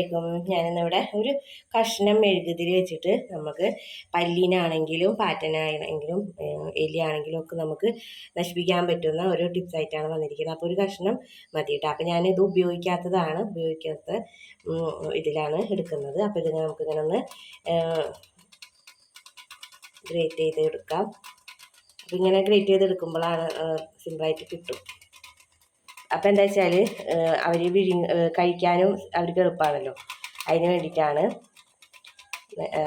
ലേക്കും ഞാനിന്നിവിടെ ഒരു കഷ്ണം മെഴുകുതിരി വെച്ചിട്ട് നമുക്ക് പല്ലിനാണെങ്കിലും പാറ്റനാണെങ്കിലും എലിയാണെങ്കിലും ഒക്കെ നമുക്ക് നശിപ്പിക്കാൻ പറ്റുന്ന ഒരു ടിപ്സ് ആയിട്ടാണ് വന്നിരിക്കുന്നത്. അപ്പോൾ ഒരു കഷ്ണം മതി കേട്ടോ. അപ്പോൾ ഞാനിത് ഉപയോഗിക്കാത്തതാണ്. ഉപയോഗിക്കാത്ത ഇതിലാണ് എടുക്കുന്നത്. അപ്പോൾ ഇത് നമുക്കിങ്ങനെ ഒന്ന് ഗ്രേറ്റ് ചെയ്ത് എടുക്കാം അപ്പോൾ ഇങ്ങനെ ഗ്രേറ്റ് ചെയ്ത് എടുക്കുമ്പോഴാണ് സിമ്പിളായിട്ട് കിട്ടും. അപ്പം എന്താ വെച്ചാൽ അവർ വിഴി കഴിക്കാനും അവർക്ക് എളുപ്പമാണല്ലോ അതിന് വേണ്ടിയിട്ടാണ്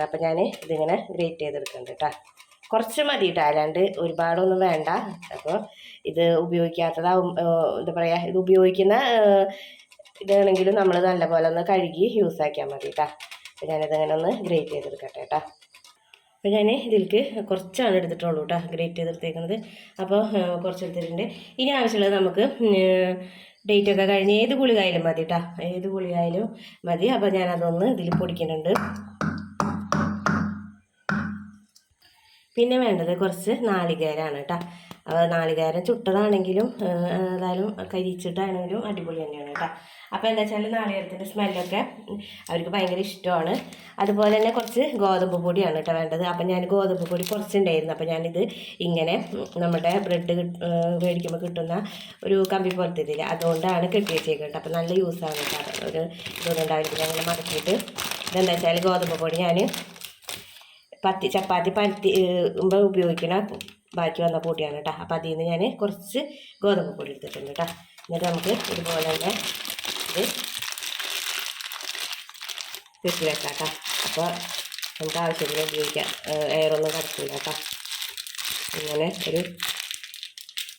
അപ്പം ഞാൻ ഇതിങ്ങനെ ഗ്രേറ്റ് ചെയ്തെടുക്കുന്നുണ്ട് കേട്ടോ കുറച്ച് മതി കേട്ടോ അല്ലാണ്ട് ഒരുപാടൊന്നും വേണ്ട. അപ്പോൾ ഇത് ഉപയോഗിക്കാത്തതാവും എന്താ പറയുക ഇത് ഉപയോഗിക്കുന്ന ഇതാണെങ്കിലും നമ്മൾ നല്ലപോലെ ഒന്ന് കഴുകി യൂസ് ആക്കിയാൽ മതി കേട്ടോ അപ്പോൾ ഞാനിതങ്ങനെ ഒന്ന് ഗ്രേറ്റ് ചെയ്തെടുക്കട്ടെ കേട്ടോ അപ്പോൾ ഞാൻ ഇതിലേക്ക് കുറച്ചാണ് എടുത്തിട്ടുള്ളൂ കേട്ടോ ഗ്രേറ്റ് ചെയ്തെടുത്തേക്കുന്നത് അപ്പോൾ കുറച്ച് എടുത്തിട്ടുണ്ട് ഇനി ആവശ്യമുള്ളത് നമുക്ക് ഡേറ്റ് ഒക്കെ കഴിഞ്ഞ് ഏത് ഗുളികയിലും മതി കേട്ടോ ഏത് ഗുളികയിലും മതി. അപ്പോൾ ഞാനതൊന്ന് ഇതിൽ പൊടിക്കുന്നുണ്ട്. പിന്നെ വേണ്ടത് കുറച്ച് നാളികേരമാണ് കേട്ടോ അപ്പോൾ നാളികേരം ചുട്ടതാണെങ്കിലും ഏതായാലും കരിച്ചിട്ടാണെങ്കിലും അടിപൊളി തന്നെയാണ് കേട്ടോ അപ്പോൾ എന്താ വെച്ചാൽ നാളികേരത്തിന്റെ സ്മെല്ലൊക്കെ അവർക്ക് ഭയങ്കര ഇഷ്ടമാണ്. അതുപോലെ തന്നെ കുറച്ച് ഗോതമ്പ് പൊടിയാണ് കേട്ടോ വേണ്ടത്. അപ്പം ഞാൻ ഗോതമ്പ് പൊടി കുറച്ചുണ്ടായിരുന്നു. അപ്പോൾ ഞാനിത് ഇങ്ങനെ നമ്മുടെ ബ്രെഡ് മേടിക്കുമ്പോൾ കിട്ടുന്ന ഒരു കമ്പി പോലത്തെ ഇതിൽ അതുകൊണ്ടാണ് കെട്ടി വെച്ചേക്കുന്നത് അപ്പോൾ നല്ല യൂസാണ് കേട്ടോ ഒരു ഇതുകൊണ്ടുണ്ടാവില്ല. ഞങ്ങൾ മടക്കിയിട്ട് ഇതെന്താ വെച്ചാൽ ഗോതമ്പ് പൊടി ഞാൻ പത്തി ചപ്പാത്തി പരത്തി ഉപയോഗിക്കണ ബാക്കി വന്ന പൊടിയാണ് കേട്ടോ. അപ്പോൾ അതിൽ നിന്ന് ഞാൻ കുറച്ച് ഗോതമ്പ് പൊടി എടുത്തിട്ടുണ്ട് കേട്ടോ. എന്നിട്ട് നമുക്ക് ഇതുപോലെ തന്നെ ഇത് കെട്ടി വെക്കാം കേട്ടോ. അപ്പോൾ നമുക്ക് ആവശ്യത്തിന് ഉപയോഗിക്കാം. എയറൊന്നും കടക്കില്ല കേട്ടോ. ഇങ്ങനെ ഒരു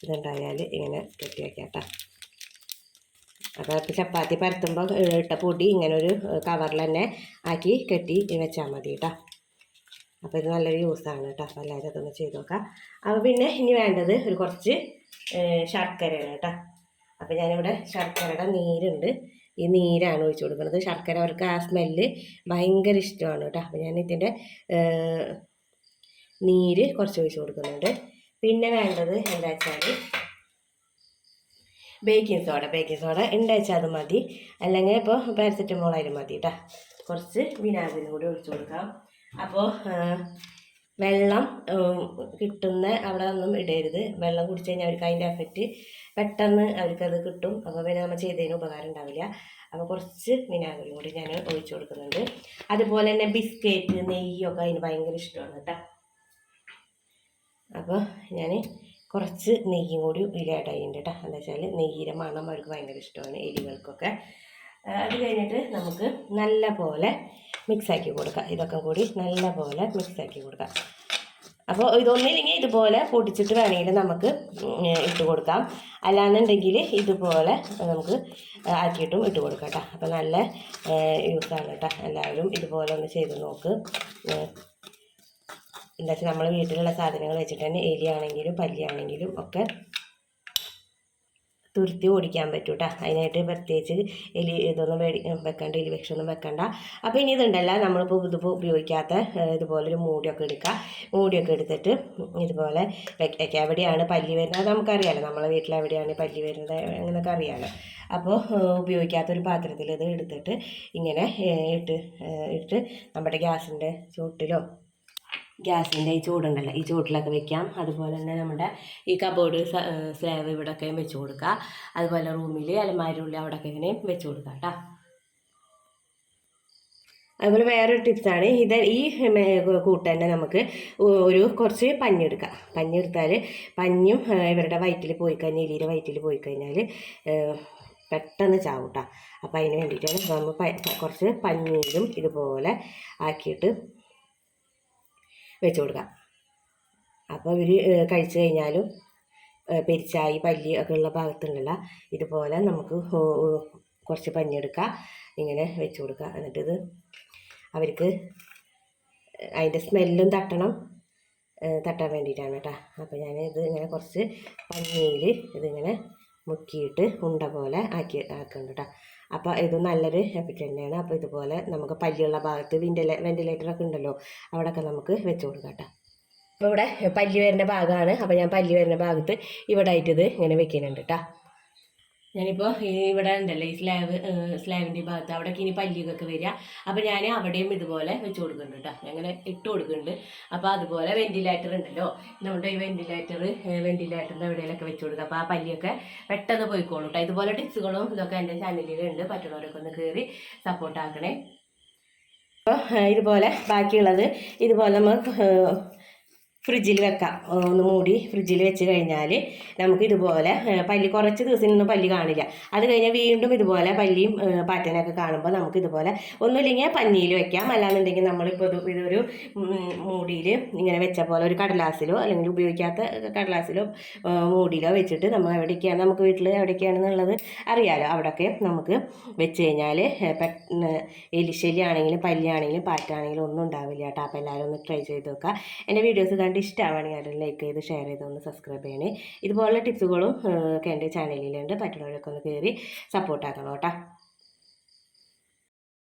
ഇതുണ്ടായാൽ ഇങ്ങനെ കെട്ടി. വെക്കാം കേട്ടോ അപ്പോൾ ചപ്പാത്തി പരത്തുമ്പോൾ ഇട്ട പൊടി ഇങ്ങനെ ഒരു കവറിൽ തന്നെ ആക്കി കെട്ടി വെച്ചാൽ മതി കേട്ടോ. അപ്പോൾ ഇത് നല്ലൊരു യൂസാണ് കേട്ടോ. അപ്പോൾ എല്ലാവരും അതൊന്ന് ചെയ്ത് നോക്കാം. അപ്പോൾ പിന്നെ ഇനി വേണ്ടത് ഒരു കുറച്ച് ശർക്കരയാണ് കേട്ടോ. അപ്പോൾ ഞാനിവിടെ ശർക്കരയുടെ നീരുണ്ട്. ഈ നീരാണ് ഒഴിച്ചു കൊടുക്കുന്നത്. ശർക്കര അവർക്ക് ആ സ്മെല്ല് ഭയങ്കര ഇഷ്ടമാണ് കേട്ടോ. അപ്പോൾ ഞാൻ ഇതിന്റെ നീര് കുറച്ച് ഒഴിച്ച് കൊടുക്കുന്നുണ്ട്. പിന്നെ വേണ്ടത് എന്താ വെച്ചാൽ ബേക്കിംഗ് സോഡ ബേക്കിംഗ് സോഡ ഉണ്ടാച്ചാൽ അത് മതി. അല്ലെങ്കിൽ ഇപ്പോൾ പാരസെറ്റമോൾ ആയാലും മതി കേട്ടോ. കുറച്ച് വിനാഗിരി കൂടി ഒഴിച്ചു കൊടുക്കാം. അപ്പോൾ വെള്ളം കിട്ടുന്ന അവിടെ ഒന്നും ഇടരുത്. വെള്ളം കുടിച്ച് കഴിഞ്ഞാൽ അവർക്ക് അതിന്റെ എഫക്റ്റ് പെട്ടെന്ന് അവർക്കത് കിട്ടും. അപ്പോൾ പിന്നെ നമ്മൾ ചെയ്തതിന് ഉപകാരം ഉണ്ടാവില്ല. അപ്പോൾ കുറച്ച് വിനാഗിരി കൂടി ഞാൻ ഒഴിച്ചു കൊടുക്കുന്നുണ്ട്. അതുപോലെ തന്നെ ബിസ്ക്കറ്റ് നെയ്യൊക്കെ അതിന് ഭയങ്കര ഇഷ്ടമാണ് കേട്ടോ. അപ്പോൾ ഞാൻ കുറച്ച് നെയ്യും കൂടി ഇതിലായിട്ട് അതിന്റെ കേട്ടോ. എന്താ വെച്ചാൽ നെയ്യിലെ മണം അവർക്ക് ഭയങ്കര ഇഷ്ടമാണ് എലികൾക്കൊക്കെ. അത് കഴിഞ്ഞിട്ട് നമുക്ക് നല്ല പോലെ മിക്സാക്കി കൊടുക്കുക ഇതൊക്കെ കൂടി നല്ല പോലെ മിക്സാക്കി കൊടുക്കുക അപ്പോൾ ഇതൊന്നില്ലെങ്കിൽ ഇതുപോലെ പൊടിച്ചിട്ട് വേണമെങ്കിൽ നമുക്ക് ഇട്ട് കൊടുക്കാം. അല്ലാന്നുണ്ടെങ്കിൽ ഇതുപോലെ നമുക്ക് ആക്കിയിട്ടും ഇട്ട് കൊടുക്കാം കേട്ടോ. അപ്പോൾ നല്ല യൂസാണ് കേട്ടോ. എല്ലാവരും ഇതുപോലെ ഒന്ന് ചെയ്ത് നോക്ക്. എന്താ വെച്ചാൽ നമ്മൾ വീട്ടിലുള്ള സാധനങ്ങൾ വെച്ചിട്ട് തന്നെ എലിയാണെങ്കിലും പല്ലിയാണെങ്കിലും ഒക്കെ തുരുത്തി ഓടിക്കാൻ പറ്റും കേട്ടോ അതിനായിട്ട് പ്രത്യേകിച്ച് എലി ഇതൊന്നും മേടി വെക്കണ്ട എലി വിഷമൊന്നും വെക്കണ്ട. അപ്പോൾ ഇനി ഇതുണ്ടല്ല നമ്മളിപ്പോൾ ഇതിപ്പോൾ ഉപയോഗിക്കാത്ത ഇതുപോലൊരു മൂടിയൊക്കെ എടുക്കുക മൂടിയൊക്കെ എടുത്തിട്ട് ഇതുപോലെ വെക്ക. വെക്കുക എവിടെയാണ് പല്ലി വരുന്നത്? നമുക്കറിയാലോ. നമ്മളെ വീട്ടിൽ എവിടെയാണ് പല്ലി വരുന്നത്? അങ്ങനെയൊക്കെ അറിയാമല്ലോ അപ്പോൾ ഉപയോഗിക്കാത്തൊരു പാത്രത്തിൽ ഇത് എടുത്തിട്ട് ഇങ്ങനെ ഇട്ട് ഇട്ട് നമ്മുടെ ഗ്യാസിന്റെ ചൂട്ടിലോ ഗ്യാസിന്റെ ഈ ചൂടുണ്ടല്ലോ ഈ ചൂട്ടിലൊക്കെ വെക്കാം. അതുപോലെ തന്നെ നമ്മുടെ ഈ കബോർഡ് സ്ലാബ് ഇവിടെയൊക്കെയും വെച്ച് കൊടുക്കുക. അതുപോലെ റൂമിൽ അലമാരി ഉള്ളിൽ അവിടെയൊക്കെ ഇങ്ങനെയും വെച്ച് കൊടുക്കുക കേട്ടോ. അതുപോലെ വേറൊരു ടിപ്സാണ് ഇത് ഈ കൂട്ട് തന്നെ നമുക്ക് ഒരു കുറച്ച് പഞ്ഞെടുക്കാം പഞ്ഞെടുത്താൽ പഞ്ഞും ഇവരുടെ വയറ്റിൽ പോയി കഴിഞ്ഞാൽ എലിയുടെ വയറ്റിൽ പോയി കഴിഞ്ഞാൽ പെട്ടെന്ന് ചാവും കേട്ടോ. അപ്പോൾ അതിന് വേണ്ടിയിട്ടാണ് നമ്മൾ കുറച്ച് പഞ്ഞീരും ഇതുപോലെ ആക്കിയിട്ട് വെച്ച് കൊടുക്കാം അപ്പോൾ ഇവർ കഴിച്ചു കഴിഞ്ഞാലും പെരിച്ചായി പല്ലി ഒക്കെ ഉള്ള ഭാഗത്തുണ്ടല്ല ഇതുപോലെ നമുക്ക് കുറച്ച് പഞ്ഞെടുക്കുക ഇങ്ങനെ വെച്ച് കൊടുക്കുക. എന്നിട്ടിത് അവർക്ക് അതിന്റെ സ്മെല്ലും തട്ടണം തട്ടാൻ വേണ്ടിയിട്ടാണ് കേട്ടോ. അപ്പോൾ ഞാൻ ഇത് ഇങ്ങനെ കുറച്ച് പഞ്ഞിയിൽ ഇതിങ്ങനെ മുക്കിയിട്ട് ഉണ്ട പോലെ ആക്കി ആക്കുന്നുണ്ട് കേട്ടോ. അപ്പോൾ ഇത് നല്ലൊരു എഫക്റ്റ് തന്നെയാണ്. അപ്പോൾ ഇതുപോലെ നമുക്ക് പല്ലിയുള്ള ഭാഗത്ത് വെന്റിലേ വെന്റിലേറ്ററൊക്കെ ഉണ്ടല്ലോ അവിടെയൊക്കെ നമുക്ക് വെച്ച് കൊടുക്കാം കേട്ടോ. അപ്പോൾ ഇവിടെ പല്ലി വരുന്ന ഭാഗമാണ്. അപ്പോൾ ഞാൻ പല്ലി വരുന്ന ഭാഗത്ത് ഇവിടെ ആയിട്ട് ഇത് ഇങ്ങനെ വെക്കുന്നുണ്ട് കേട്ടോ. ഞാനിപ്പോൾ ഇവിടെ ഉണ്ടല്ലോ ഈ സ്ലാബ് സ്ലാബിന്റെ ഭാഗത്ത്. അവിടേക്ക് ഇനി പല്ലിയൊക്കെ വരിക. അപ്പോൾ ഞാൻ അവിടെയും ഇതുപോലെ വെച്ച് കൊടുക്കുന്നുണ്ട് കേട്ടോ അങ്ങനെ ഇട്ട് കൊടുക്കുന്നുണ്ട്. അപ്പോൾ അതുപോലെ വെന്റിലേറ്റർ ഉണ്ടല്ലോ. നമ്മുടെ ഈ വെന്റിലേറ്റർ വെന്റിലേറ്ററിന്റെ എവിടെയെങ്കിലൊക്കെ വെച്ച് കൊടുക്കുക. അപ്പോൾ ആ പല്ലിയൊക്കെ പെട്ടെന്ന് പോയിക്കോളും കേട്ടോ ഇതുപോലെ ടിപ്സുകളും ഇതൊക്കെ എന്റെ ചാനലിലുണ്ട്. പറ്റുന്നവരൊക്കെ ഒന്ന് കയറി സപ്പോർട്ട് ആക്കണേ. അപ്പോൾ ഇതുപോലെ ബാക്കിയുള്ളത് ഇതുപോലെ നമുക്ക് ഫ്രിഡ്ജിൽ വെക്കാം. ഒന്ന് മൂടി ഫ്രിഡ്ജിൽ വെച്ച് കഴിഞ്ഞാൽ നമുക്ക് ഇതുപോലെ പല്ലി കുറച്ച് ദിവസം നിന്ന് പല്ലി കാണില്ല. അത് കഴിഞ്ഞാൽ വീണ്ടും ഇതുപോലെ പല്ലിയും പാറ്റനൊക്കെ കാണുമ്പോൾ നമുക്ക് ഇതുപോലെ ഒന്നുമില്ലെങ്കിൽ പഞ്ഞിയിൽ വെക്കാം. അല്ലാന്നുണ്ടെങ്കിൽ നമ്മളിപ്പോൾ ഇത് ഇതൊരു മൂടിയിൽ ഇങ്ങനെ വെച്ച പോലെ ഒരു കടലാസിലോ അല്ലെങ്കിൽ ഉപയോഗിക്കാത്ത കടലാസിലോ മൂടിയിലോ വെച്ചിട്ട് നമ്മൾ എവിടേക്കാണ് നമുക്ക് വീട്ടിൽ എവിടേക്കാണെന്നുള്ളത് അറിയാലോ. അവിടെയൊക്കെ നമുക്ക് വെച്ച് കഴിഞ്ഞാൽ എലിശല്യാണെങ്കിലും പല്ലിയാണെങ്കിലും പാറ്റാണെങ്കിലും ഒന്നും ഉണ്ടാവില്ല കേട്ടോ. അപ്പോൾ എല്ലാവരും ഒന്ന് ട്രൈ ചെയ്ത് നോക്കുക. എന്റെ വീഡിയോസ് കണ്ട് ഇഷ്ടമാണെങ്കിൽ ആരും ലൈക്ക് ചെയ്ത് ഷെയർ ചെയ്ത് ഒന്ന് സബ്സ്ക്രൈബ് ചെയ്യണേ. ഇതുപോലുള്ള ടിപ്സുകളും എന്റെ ചാനലിലുണ്ട് പറ്റുന്നവരൊക്കെ ഒന്ന് കയറി സപ്പോർട്ടാക്കണം കേട്ടോ.